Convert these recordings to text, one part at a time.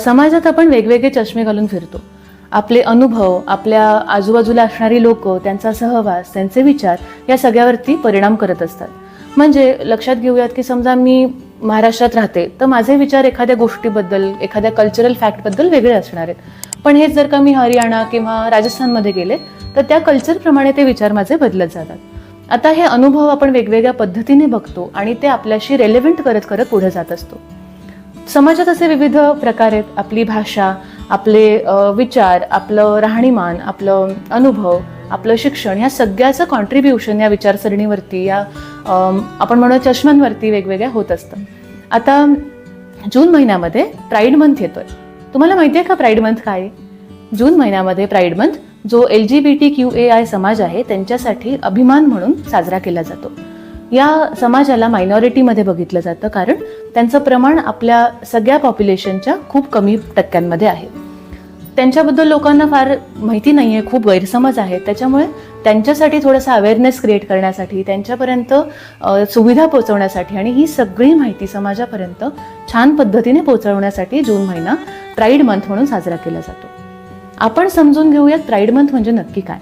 समाजात आपण वेगवेगळे चष्मे घालून फिरतो. आपले अनुभव आपल्या आजूबाजूला असणारी लोक त्यांचा सहवास त्यांचे विचार या सगळ्यावरती परिणाम करत असतात. म्हणजे लक्षात घेऊयात की समजा मी महाराष्ट्रात राहते तर माझे विचार एखाद्या गोष्टीबद्दल एखाद्या कल्चरल फॅक्टबद्दल वेगळे असणार आहेत. पण हेच जर का मी हरियाणा किंवा राजस्थानमध्ये गेले तर त्या कल्चरप्रमाणे ते विचार माझे बदलत जातात. आता हे अनुभव आपण वेगवेगळ्या पद्धतीने बघतो आणि ते आपल्याशी रेलेव्हंट करत करत पुढे जात असतो. समाजात असे विविध प्रकार आहेत. आपली भाषा आपले विचार आपलं राहणीमान आपलं अनुभव आपलं शिक्षण ह्या सगळ्याचं कॉन्ट्रीब्युशन या विचारसरणीवरती या आपण म्हणू चष्म्यांवरती वेगवेगळ्या होत असतं. आता जून महिन्यामध्ये प्राईड मंथ येतोय. तुम्हाला माहिती आहे का प्राईड मंथ काय? जून महिन्यामध्ये प्राईड मंथ जो L G B T Q A I समाज आहे त्यांच्यासाठी अभिमान म्हणून साजरा केला जातो. या समाजाला मायनॉरिटीमध्ये बघितलं जातं. कारण त्यांचं प्रमाण आपल्या सगळ्या पॉप्युलेशनच्या खूप कमी टक्क्यांमध्ये आहे. त्यांच्याबद्दल लोकांना फार माहिती नाही आहे खूप गैरसमज आहे त्याच्यामुळे त्यांच्यासाठी थोडासा अवेअरनेस क्रिएट करण्यासाठी त्यांच्यापर्यंत सुविधा पोहोचवण्यासाठी आणि ही सगळी माहिती समाजापर्यंत छान पद्धतीने पोहोचवण्यासाठी जून महिना प्राईड मंथ म्हणून साजरा केला जातो. आपण समजून घेऊयात प्राईड मंथ म्हणजे नक्की काय.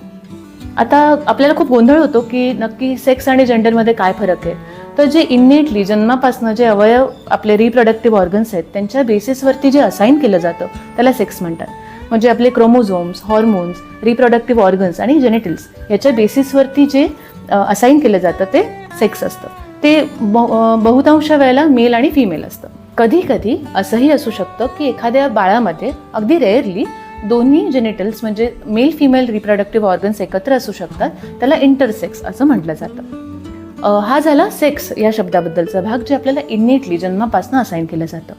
आता आपल्याला खूप गोंधळ होतो की नक्की सेक्स आणि जेंडरमध्ये काय फरक आहे. तर जे इन्नेटली जन्मापासून जे अवयव आपले रिप्रोडक्टिव्ह ऑर्गन्स आहेत त्यांच्या बेसिसवरती जे असाइन केलं जातं त्याला सेक्स म्हणतात. म्हणजे आपले क्रोमोझोम्स हॉर्मोन्स रिप्रोडक्टिव्ह ऑर्गन्स आणि जेनेटिल्स याच्या बेसिसवरती जे असाइन केलं जातं ते सेक्स असतं. ते बहुतांश वेळेला मेल आणि फिमेल असतं. कधी कधी असंही असू शकतं की एखाद्या बाळामध्ये अगदी रेअरली दोन्ही जेनेटल्स म्हणजे मेल फिमेल रिप्रोडक्टिव्ह ऑर्गन्स एकत्र असू शकतात त्याला इंटरसेक्स असं म्हटलं जातं. हा झाला सेक्स या शब्दाबद्दलचा भाग जे आपल्याला इन्नेटली जन्मापासून असाइन केलं जातं.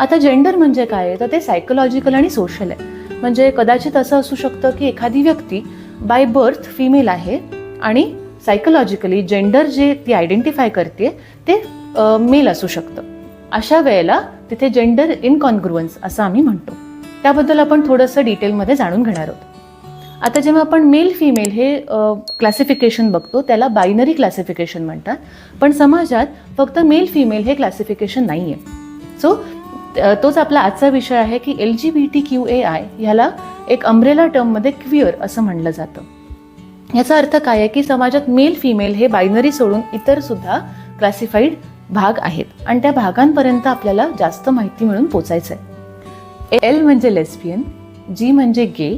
आता जेंडर म्हणजे काय? आहे? तर ते सायकोलॉजिकल आणि सोशल आहे. म्हणजे कदाचित असं असू शकतं की एखादी व्यक्ती बाय बर्थ फिमेल आहे आणि सायकोलॉजिकली जेंडर जे ती आयडेंटिफाय करते ते मेल असू शकतं. अशा वेळेला तिथे जेंडर इनकॉन्ग्रुअन्स असं आम्ही म्हणतो. त्याबद्दल आपण थोडंसं डिटेलमध्ये जाणून घेणार आहोत. आता जेव्हा आपण मेल फिमेल हे क्लासिफिकेशन बघतो त्याला बायनरी क्लासिफिकेशन म्हणतात. पण समाजात फक्त मेल फिमेल हे क्लासिफिकेशन नाही आहे सो तोच आपला आजचा विषय आहे की L G B T Q A I ह्याला एक अम्ब्रेला टर्ममध्ये क्विअर असं म्हणलं जातं. याचा अर्थ काय आहे की समाजात मेल फिमेल हे बायनरी सोडून इतर सुद्धा क्लासिफाईड भाग आहेत. आणि त्या भागांपर्यंत आपल्याला जास्त माहिती मिळून पोचायचं आहे एल म्हणजे लेस्बियन जी म्हणजे गे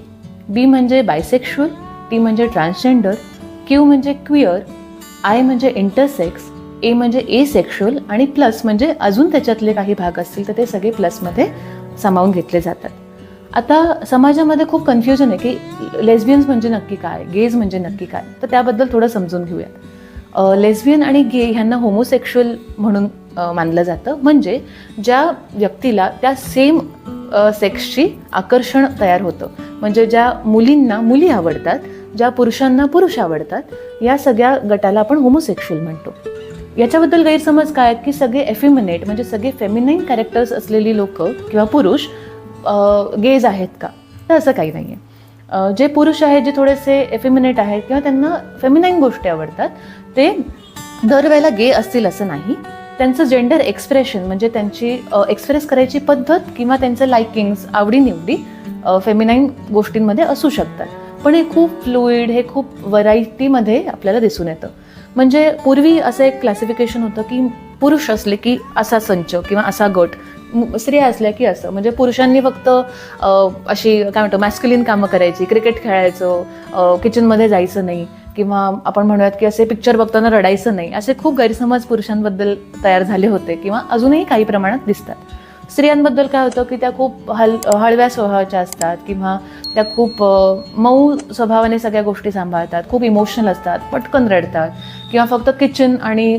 बी म्हणजे बायसेक्शुअल टी म्हणजे ट्रान्सजेंडर क्यू म्हणजे क्विअर आय म्हणजे इंटरसेक्स ए म्हणजे ए सेक्शुअल आणि प्लस म्हणजे अजून त्याच्यातले काही भाग असतील तर ते सगळे प्लसमध्ये सामावून घेतले जातात. आता समाजामध्ये खूप कन्फ्युजन आहे की लेस्बियन्स म्हणजे नक्की काय गेज म्हणजे नक्की काय? तर त्याबद्दल थोडं समजून घेऊयात. लेस्बियन आणि गे ह्यांना होमोसेक्शुअल म्हणून मानलं जातं. म्हणजे ज्या व्यक्तीला त्या सेम सेक्सची आकर्षण तयार होतं. म्हणजे ज्या मुलींना मुली आवडतात ज्या पुरुषांना पुरुष आवडतात या सगळ्या गटाला आपण होमोसेक्शुअल म्हणतो. याच्याबद्दल गैरसमज काय आहेत की सगळे एफिमिनेट म्हणजे सगळे फेमिनाईन कॅरेक्टर्स असलेली लोक किंवा पुरुष गेज आहेत का? तर असं काही नाही आहे जे पुरुष आहेत जे थोडेसे एफिमिनेट आहेत किंवा त्यांना फेमिनाईन गोष्टी आवडतात ते दरवेळेला गे असतील असं नाही. त्यांचं जेंडर एक्सप्रेशन म्हणजे त्यांची एक्सप्रेस करायची पद्धत किंवा त्यांचं लाइकिंग्स आवडीनिवडी फेमिनाईन गोष्टींमध्ये असू शकतात. पण हे खूप फ्लुईड हे खूप व्हरायटीमध्ये आपल्याला दिसून येतं. म्हणजे पूर्वी असं एक क्लासिफिकेशन होतं की पुरुष असले की असा संच किंवा असा गट स्त्रिया असल्या की असं. म्हणजे पुरुषांनी फक्त अशी काय म्हणतो मॅस्क्युलिन कामं करायची क्रिकेट खेळायचं किचनमध्ये जायचं नाही. किंवा आपण म्हणूयात की असे पिक्चर बघताना रडायचं नाही असे खूप गैरसमज पुरुषांबद्दल तयार झाले होते किंवा अजूनही काही प्रमाणात दिसतात. स्त्रियांबद्दल काय होतं की त्या खूप हल हळव्या स्वभावाच्या असतात किंवा त्या खूप मऊ स्वभावाने सगळ्या गोष्टी सांभाळतात खूप इमोशनल असतात पटकन रडतात किंवा फक्त किचन आणि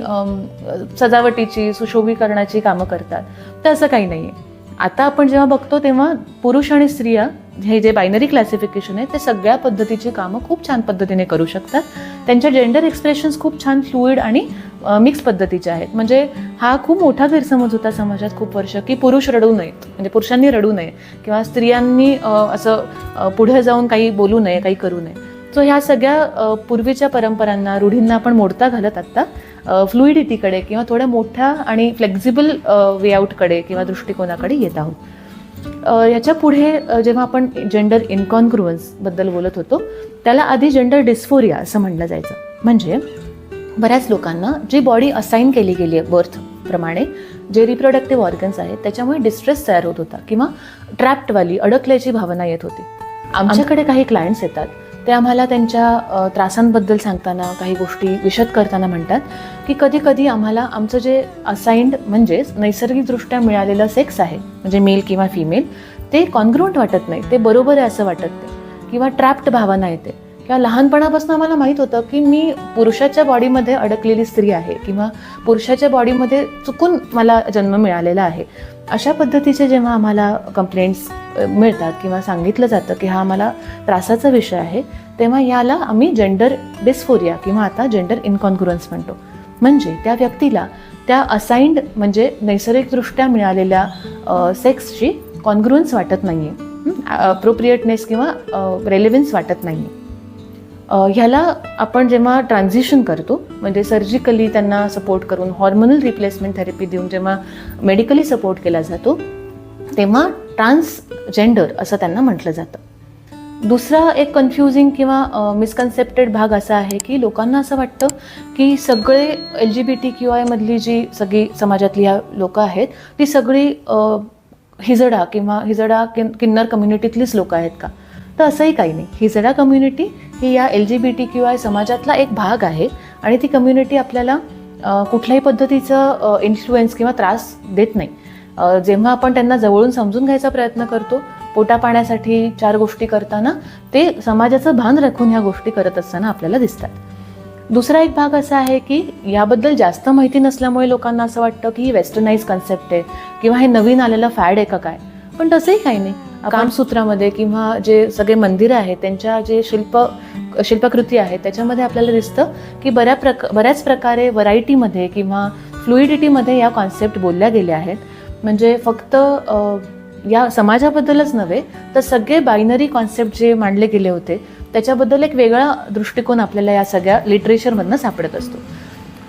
सजावटीची सुशोभीकरणाची कामं करतात. तर असं काही नाही आहे आता आपण जेव्हा बघतो तेव्हा पुरुष आणि स्त्रिया हे जे बायनरी क्लासिफिकेशन आहे ते सगळ्या पद्धतीची कामं खूप छान पद्धतीने करू शकतात. त्यांच्या जेंडर एक्सप्रेशन्स खूप छान फ्लुईड आणि मिक्स पद्धतीचे आहेत. म्हणजे हा खूप मोठा गैरसमज होता समाजात खूप वर्ष की पुरुष रडू नयेत म्हणजे पुरुषांनी रडू नये किंवा स्त्रियांनी असं पुढे जाऊन काही बोलू नये काही करू नये. सो ह्या सगळ्या पूर्वीच्या परंपरांना रूढींना आपण मोडता घालत आत्ता फ्लुईडिटीकडे किंवा थोड्या मोठ्या आणि फ्लेक्झिबल वेआउटकडे किंवा दृष्टिकोनाकडे येत आहोत. याच्यापुढे जेव्हा आपण जेंडर इनकॉन्ग्रुअन्सबद्दल बोलत होतो त्याला आधी जेंडर डिस्फोरिया असं म्हटलं जायचं. म्हणजे बऱ्याच लोकांना जी बॉडी असाइन केली गेली आहे बर्थप्रमाणे जे रिप्रोडक्टिव्ह ऑर्गन्स आहेत त्याच्यामुळे डिस्ट्रेस तयार होत होता किंवा ट्रॅप्टवाली अडकल्याची भावना येत होती. आमच्याकडे काही क्लायंट्स येतात ते आम्हाला त्यांच्या त्रासांबद्दल सांगताना काही गोष्टी विशद करताना म्हणतात की कधी कधी आम्हाला आमचं जे असाइंड म्हणजेच नैसर्गिकदृष्ट्या मिळालेलं सेक्स आहे म्हणजे मेल किंवा फिमेल ते कॉन्ग्रुंट वाटत नाही. ते बरोबर आहे असं वाटत नाही. किंवा ट्रॅप्ड भावना येते. किंवा लहानपणापासून आम्हाला माहीत होतं की मी पुरुषाच्या बॉडीमध्ये अडकलेली स्त्री आहे किंवा पुरुषाच्या बॉडीमध्ये चुकून मला जन्म मिळालेला आहे. अशा पद्धतीचे जेव्हा आम्हाला कंप्लेंट्स मिळतात किंवा सांगितलं जातं की हा आम्हाला त्रासाचा विषय आहे तेव्हा याला आम्ही जेंडर डिस्फोरिया किंवा आता जेंडर इनकॉन्ग्रुअन्स म्हणतो. म्हणजे त्या व्यक्तीला त्या असाइंड म्हणजे नैसर्गिकदृष्ट्या मिळालेल्या सेक्सची कॉन्ग्रुअन्स वाटत नाही आहे अप्रोप्रिएटनेस किंवा रेलेव्हन्स वाटत नाही ह्याला आपण जेव्हा ट्रान्झिशन करतो म्हणजे सर्जिकली त्यांना सपोर्ट करून हॉर्मोनल रिप्लेसमेंट थेरपी देऊन जेव्हा मेडिकली सपोर्ट केला जातो तेव्हा ट्रान्सजेंडर असं त्यांना म्हटलं जातं. दुसरा एक कन्फ्युजिंग किंवा मिसकन्सेप्टेड भाग असा आहे की लोकांना असं वाटतं की सगळे L G B T Q आयमधली जी सगळी समाजातली ह्या लोकं आहेत ती सगळी हिजडा किंवा हिजडा किन किन्नर कम्युनिटीतलीच लोकं आहेत का? तर असंही काही नाही. हिजडा कम्युनिटी ही या L G B T Q I समाजातला एक भाग आहे आणि ती कम्युनिटी आपल्याला कुठल्याही पद्धतीचं इन्फ्लुएन्स किंवा त्रास देत नाही. जेव्हा आपण त्यांना जवळून समजून घ्यायचा प्रयत्न करतो पोटा पाण्यासाठी चार गोष्टी करताना ते समाजाचं भान राखून ह्या गोष्टी करत असताना आपल्याला दिसतात. दुसरा एक भाग असा आहे की याबद्दल जास्त माहिती नसल्यामुळे लोकांना असं वाटतं की ही वेस्टर्नाइज कन्सेप्ट आहे किंवा हे नवीन आलेलं फॅड आहे का काय. पण तसंही काही नाही. कामसूत्रामध्ये किंवा जे सगळे मंदिरं आहेत त्यांच्या जे शिल्प शिल्पकृती आहेत त्याच्यामध्ये आपल्याला दिसतं की बऱ्या प्रक बऱ्याच प्रकारे व्हरायटीमध्ये किंवा फ्लुइडिटीमध्ये या कॉन्सेप्ट बोलल्या गेल्या आहेत. म्हणजे फक्त या समाजाबद्दलच नव्हे तर सगळे बायनरी कॉन्सेप्ट जे मांडले गेले होते त्याच्याबद्दल एक वेगळा दृष्टिकोन आपल्याला या सगळ्या लिटरेचरमधनं सापडत असतो.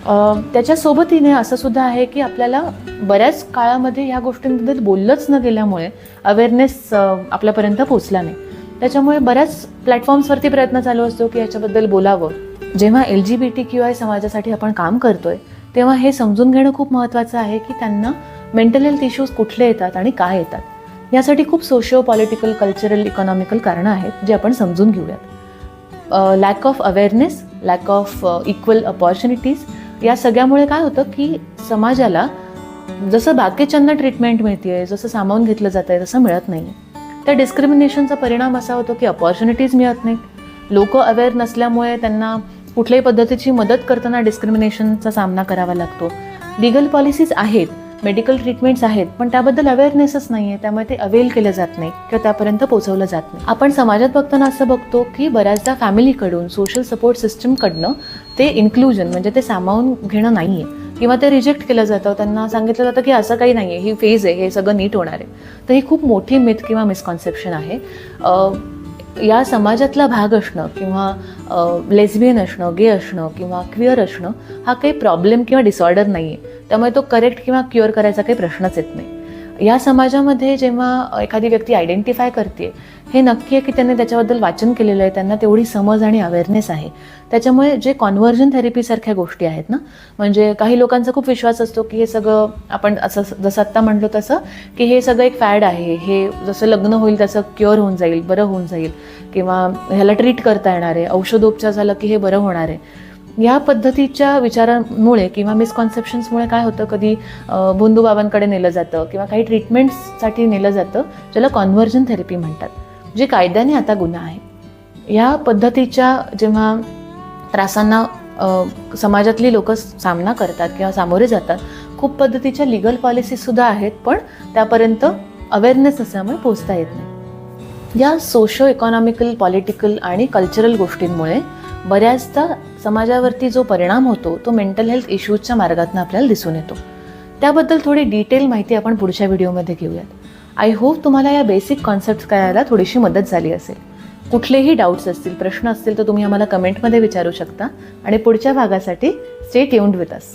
त्याच्यासोबतीने असं सुद्धा आहे की आपल्याला बऱ्याच काळामध्ये ह्या गोष्टींबद्दल बोललंच न गेल्यामुळे अवेअरनेस आपल्यापर्यंत पोचला नाही. त्याच्यामुळे बऱ्याच प्लॅटफॉर्म्सवरती प्रयत्न चालू असतो की याच्याबद्दल बोलावं. जेव्हा L G B T Q I समाजासाठी आपण काम करतोय तेव्हा हे समजून घेणं खूप महत्त्वाचं आहे की त्यांना मेंटल हेल्थ इश्यूज कुठले येतात आणि काय येतात. यासाठी खूप सोशिओ पॉलिटिकल कल्चरल इकॉनॉमिकल कारणं आहेत जे आपण समजून घेऊयात. Lack of awareness lack of equal opportunities या सगळ्यामुळे काय होतं की समाजाला जसं बाकीच्यांना ट्रीटमेंट मिळते जसं सामावून घेतलं जात आहे तसं मिळत नाही त्या डिस्क्रिमिनेशनचा परिणाम असा होतो की अपॉर्च्युनिटीज मिळत नाहीत. लोक अवेअर नसल्यामुळे त्यांना कुठल्याही पद्धतीची मदत करताना डिस्क्रिमिनेशनचा सामना करावा लागतो. लिगल पॉलिसीज आहेत मेडिकल ट्रीटमेंट्स आहेत पण त्याबद्दल अवेअरनेसच नाही आहे त्यामुळे ते अवेल केलं जात नाही किंवा त्यापर्यंत पोहोचवलं जात नाही. आपण समाजात बघताना असं बघतो की बऱ्याचदा फॅमिलीकडून सोशल सपोर्ट सिस्टमकडनं ते इन्क्लुजन म्हणजे ते सामावून घेणं नाही आहे किंवा ते रिजेक्ट केलं जातं. त्यांना सांगितलं जातं की असं काही नाही आहे ही फेज आहे. हे सगळं नीट होणार आहे. तर ही खूप मोठी मिथ किंवा मिसकॉन्सेप्शन आहे. या समाजातला भाग असणं किंवा लेस्बियन असणं गे असणं किंवा क्विअर असणं हा काही प्रॉब्लेम किंवा डिसऑर्डर नाही आहे त्यामुळे तो करेक्ट किंवा क्युअर करायचा काही प्रश्नच येत नाही. या समाजामध्ये जेव्हा एखादी व्यक्ती आयडेंटिफाय करते हे नक्की आहे की त्यांनी त्याच्याबद्दल वाचन केलेलं आहे त्यांना तेवढी समज आणि अवेअरनेस आहे. त्याच्यामुळे जे कॉन्व्हर्जन थेरपीसारख्या गोष्टी आहेत ना म्हणजे काही लोकांचा खूप विश्वास असतो की हे सगळं आपण असं जसं आत्ता म्हणलो तसं की हे सगळं एक फॅड आहे. हे जसं लग्न होईल तसं क्युअर होऊन जाईल बरं होऊन जाईल. किंवा ह्याला ट्रीट करता येणार आहे औषधोपचार झालं की हे बरं होणार आहे. या पद्धतीच्या विचारांमुळे किंवा मिसकॉन्सेप्शन्समुळे काय होतं? कधी अं, नेलं जातं किंवा काही ट्रीटमेंट्ससाठी नेलं जातं ज्याला कॉन्व्हर्जन थेरपी म्हणतात जे कायद्याने आता गुन्हा आहे. या पद्धतीच्या जेव्हा त्रासांना समाजातली लोक सामना करतात किंवा सामोरे जातात खूप पद्धतीच्या लिगल पॉलिसीसुद्धा आहेत पण त्यापर्यंत अवेअरनेस असल्यामुळे पोचता येत नाही. या सोशो इकॉनॉमिकल पॉलिटिकल आणि कल्चरल गोष्टींमुळे बऱ्याचदा समाजावरती जो परिणाम होतो तो मेंटल हेल्थ इश्यूजच्या मार्गातून आपल्याला दिसून येतो. त्याबद्दल थोडी डिटेल माहिती आपण पुढच्या व्हिडिओमध्ये घेऊयात. आय होप तुम्हाला या बेसिक कॉन्सेप्ट कळायला थोडीशी मदत झाली असेल. कुठलेही डाऊट्स असतील प्रश्न असतील तर तुम्ही आम्हाला कमेंटमध्ये विचारू शकता. आणि पुढच्या भागासाठी स्टेट येऊन विथ अस